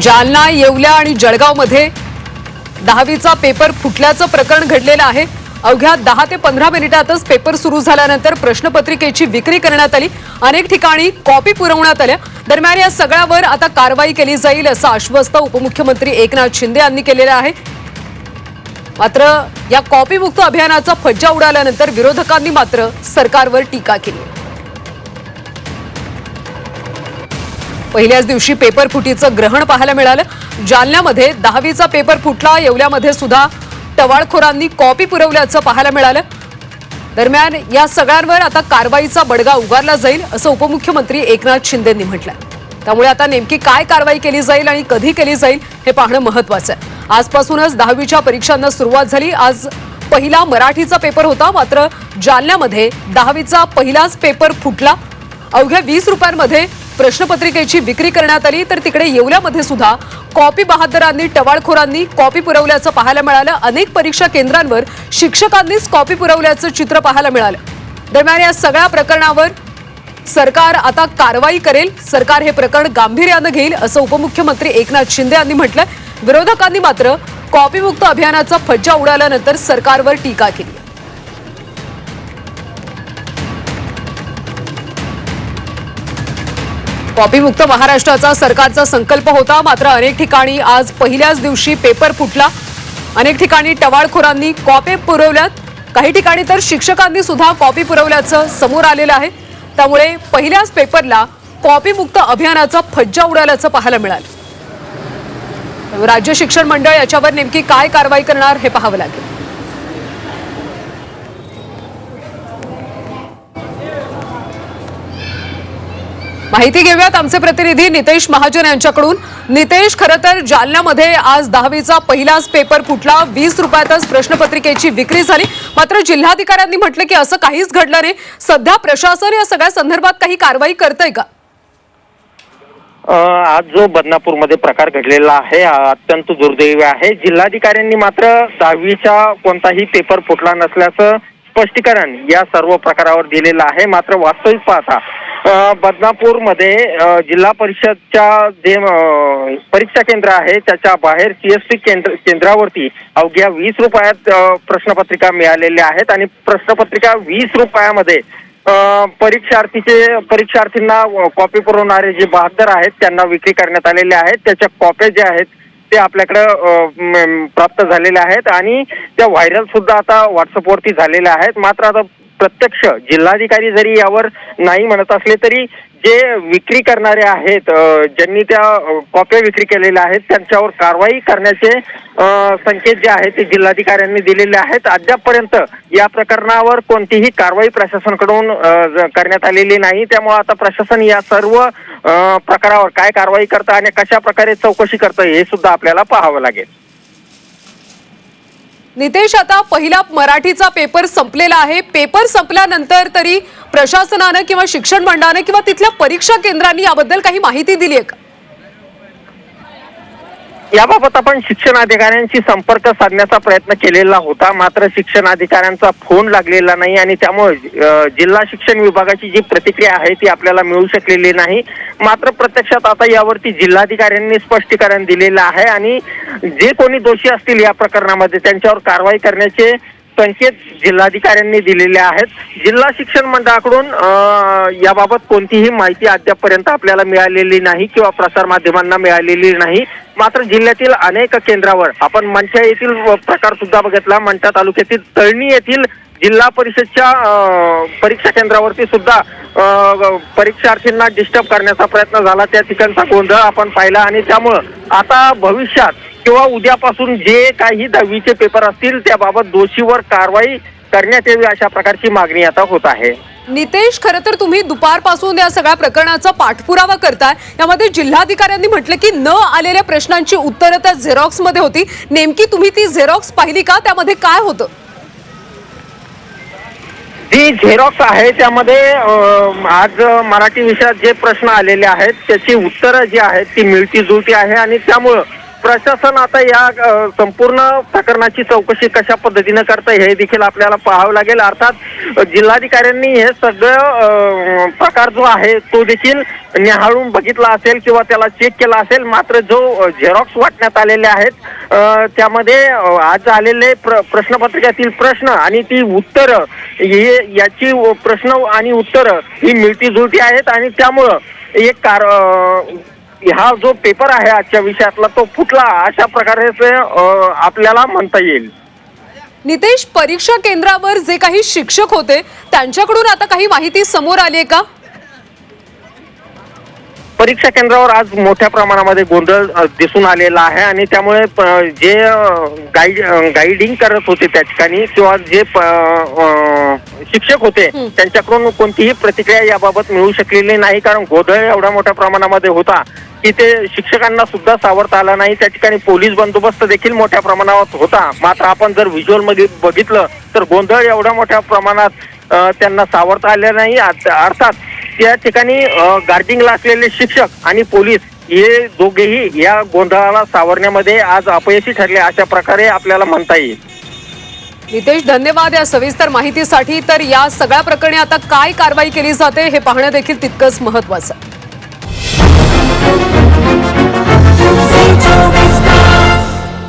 जालना येवल्या आणि जळगावमध्ये दहावीचा पेपर फुटल्याचं प्रकरण घडलेलं आहे. अवघ्या दहा ते पंधरा मिनिटातच पेपर सुरू झाल्यानंतर प्रश्नपत्रिकेची विक्री करण्यात आली. अनेक ठिकाणी कॉपी पुरवण्यात आल्या. दरम्यान या सगळ्यावर आता कारवाई केली जाईल असं आश्वस्त उपमुख्यमंत्री एकनाथ शिंदे यांनी केलेलं आहे. मात्र या कॉपीमुक्त अभियानाचा फज्जा उडाल्यानंतर विरोधकांनी मात्र सरकारवर टीका केली. पहिल्याच दिवशी पेपर फुटीचं ग्रहण पाहायला मिळालं. जालन्यामध्ये दहावीचा पेपर फुटला येवल्यामध्ये सुद्धा टवाळखोरांनी कॉपी पुरवल्याचं पाहायला मिळालं. दरम्यान या सगळ्यांवर आता कारवाईचा बडगा उगारला जाईल असं उपमुख्यमंत्री एकनाथ शिंदेंनी म्हटलं त्यामुळे आता नेमकी काय कारवाई केली जाईल आणि कधी केली जाईल हे पाहणं महत्वाचं आहे. आजपासूनच दहावीच्या परीक्षांना सुरुवात झाली. आज पहिला मराठीचा पेपर होता मात्र जालन्यामध्ये दहावीचा पहिलाच पेपर फुटला. अवघ्या वीस रुपयांमध्ये प्रश्नपत्रिकेची विक्री करण्यात आली. तर तिकडे येवल्यामध्ये सुद्धा कॉपी बहादरांनी टवाळखोरांनी कॉपी पुरवल्याचं पाहायला मिळालं. अनेक परीक्षा केंद्रांवर शिक्षकांनीच कॉपी पुरवल्याचं चित्र पाहायला मिळालं. दरम्यान या सगळ्या प्रकरणावर सरकार आता कारवाई करेल. सरकार हे प्रकरण गांभीर्यानं घेईल असं उपमुख्यमंत्री एकनाथ शिंदे यांनी म्हटलं विरोधकांनी मात्र कॉपीमुक्त अभियानाचा फज्जा उडाल्यानंतर सरकारवर टीका केली कॉपीमुक्त महाराष्ट्राचा सरकारचा संकल्प होता. मात्र अनेक ठिकाणी आज पहिल्याच दिवशी पेपर फुटला. अनेक ठिकाणी टवाळखोरांनी कॉपी पुरवल्यात. काही ठिकाणी तर शिक्षकांनी सुद्धा कॉपी पुरवल्याचं समोर आलेलं आहे. त्यामुळे पहिल्याच पेपरला कॉपीमुक्त अभियानाचा फज्जा उडाल्याचं पाहायला मिळालं. राज्य शिक्षण मंडळ याच्यावर नेमकी काय कारवाई करणार हे पाहावं लागेल. माहिती घेऊयात. आमचे प्रतिनिधी नितेश महाजन यांच्याकडून. नितेश खरं तर जालन्यामध्ये आज दहावीचा पहिलाच पेपर फुटला. वीस रुपयातच प्रश्नपत्रिकेची विक्री झाली. मात्र जिल्हाधिकाऱ्यांनी म्हटलं की असं काहीच घडलं नाही. सध्या प्रशासन या सगळ्या संदर्भात काही कारवाई करतंय का? आज जो बदनापूरमध्ये प्रकार घडलेला आहे अत्यंत दुर्दैवी आहे. जिल्हाधिकाऱ्यांनी मात्र दहावीचा कोणताही पेपर फुटला नसल्याचं स्पष्टीकरण या सर्व प्रकारावर दिलेलं आहे. मात्र वास्तविक पाहता बदनापूरमध्ये जिल्हा परिषदच्या जे परीक्षा केंद्र आहे त्याच्या बाहेर सीएसटी केंद्र केंद्रावरती अवघ्या वीस रुपयात प्रश्नपत्रिका मिळालेल्या आहेत आणि प्रश्नपत्रिका वीस रुपयामध्ये परीक्षार्थीचे परीक्षार्थींना कॉपी पुरवणारे जे बहात्तर आहेत त्यांना विक्री करण्यात आलेले आहेत. त्याच्या कॉप्या ज्या आहेत ते आपल्याकडं प्राप्त झालेले आहेत आणि त्या व्हायरल सुद्धा आता व्हॉट्सअपवरती झालेल्या आहेत. मात्र आता प्रत्यक्ष जिल्हाधिकारी जरी यावर नाही म्हणत असले तरी जे विक्री करणारे आहेत ज्यांनी त्या कॉप्या विक्री केलेल्या आहेत त्यांच्यावर कारवाई करण्याचे संकेत जे आहेत ते जिल्हाधिकाऱ्यांनी दिलेले आहेत. अद्यापपर्यंत या प्रकरणावर कोणतीही कारवाई प्रशासनाकडून करण्यात आलेली नाही. त्यामुळे आता प्रशासन या सर्व प्रकारावर काय कारवाई करतं आणि कशा प्रकारे चौकशी करतं हे सुद्धा आपल्याला पाहावं लागेल. नितेश आता पहिला मराठीचा पेपर संपलेला आहे. पेपर संपल्यानंतर तरी प्रशासनानं किंवा शिक्षण मंडळानं किंवा तिथल्या परीक्षा केंद्रांनी याबद्दल काही माहिती दिली आहे का? याबाबत आपण शिक्षण अधिकाऱ्यांशी संपर्क साधण्याचा प्रयत्न केलेला होता. मात्र शिक्षण अधिकाऱ्यांचा फोन लागलेला नाही आणि त्यामुळे जिल्हा शिक्षण विभागाची जी प्रतिक्रिया आहे ती आपल्याला मिळू शकलेली नाही. मात्र प्रत्यक्षात आता यावरती जिल्हाधिकाऱ्यांनी स्पष्टीकरण दिलेलं आहे आणि जे कोणी दोषी असतील या प्रकरणामध्ये त्यांच्यावर कारवाई करण्याचे संकेत जिल्हाधिकाऱ्यांनी दिलेले आहेत. जिल्हा शिक्षण मंडळाकडून याबाबत कोणतीही माहिती अद्यापपर्यंत आपल्याला मिळालेली नाही किंवा प्रसारमाध्यमांना मिळालेली नाही. मात्र जिल्ह्यातील अनेक केंद्रावर आपण मंठ्या येथील प्रकार सुद्धा बघितला. मंठा तालुक्यातील तळणी येथील जिल्हा परिषदच्या परीक्षा केंद्रावरती सुद्धा परीक्षार्थींना डिस्टर्ब करण्याचा प्रयत्न झाला. त्या ठिकाणचा गोंधळ आपण पाहिला आणि त्यामुळं आता भविष्यात किंवा उद्यापासून जे काही दहावीचे पेपर असतील त्याबाबत दोषीवर कारवाई करण्यात यावी अशा प्रकारची मागणी आता होत आहे. नितेश खरं तर तुम्ही दुपारपासून या सगळ्या प्रकरणाचा पाठपुरावा करताय. यामध्ये जिल्हाधिकाऱ्यांनी म्हटलं की न आलेल्या प्रश्नांची उत्तरं त्या झेरॉक्समध्ये होती. नेमकी तुम्ही ती झेरॉक्स पाहिली का? त्यामध्ये काय होतं? जी झेरॉक्स आहे त्यामध्ये आज मराठी विषयात जे प्रश्न आलेले आहेत त्याची उत्तरं जी आहेत ती मिळती जुळती आहे आणि त्यामुळं प्रशासन आता या संपूर्ण प्रकरणाची चौकशी कशा पद्धतीनं करतं हे देखील आपल्याला पाहावं लागेल. अर्थात जिल्हाधिकाऱ्यांनी हे सगळं प्रकार जो आहे तो देखील निहाळून बघितला असेल किंवा त्याला चेक केला असेल. मात्र जो झेरॉक्स वाटण्यात आलेले आहेत त्यामध्ये आज आलेले प्र प्रश्नपत्रिकातील प्रश्न आणि ती उत्तरं हे याची प्रश्न आणि उत्तरं ही मिळती जुळती आहेत आणि त्यामुळं एक कार हा जो पेपर आहे आजच्या विषयातला तो फुटला अशा प्रकारे आपल्याला म्हणता येईल. नितेश परीक्षा केंद्रावर जे काही शिक्षक होते त्यांच्याकडून आता काही माहिती समोर आली आहे का? परीक्षा केंद्रावर आज मोठ्या प्रमाणामध्ये गोंधळ दिसून आलेला आहे आणि त्यामुळे जे गाईड गाईडिंग करत होते त्या ठिकाणी किंवा जे शिक्षक होते. त्यांच्याकडून कोणतीही प्रतिक्रिया याबाबत मिळू शकलेली नाही. कारण गोंधळ एवढ्या मोठ्या प्रमाणामध्ये होता की ते शिक्षकांना सुद्धा सावरता आला नाही. त्या ठिकाणी पोलीस बंदोबस्त देखील मोठ्या प्रमाणात होता. मात्र आपण जर व्हिज्युअलमध्ये बघितलं तर गोंधळ एवढ्या मोठ्या प्रमाणात त्यांना सावरता आले नाही. अर्थ- अर्थात त्या ठिकाणी गार्डिंगला असलेले शिक्षक आणि पोलीस हे दोघेही या गोंधळाला सावरण्यामध्ये आज अपयशी ठरले अशा प्रकारे आपल्याला म्हणता येईल. नितेश धन्यवाद या सविस्तर माहितीसाठी. तर या सगळ्या प्रकरणी आता काय कारवाई केली जाते हे पाहणं देखील तितकंच महत्वाचं.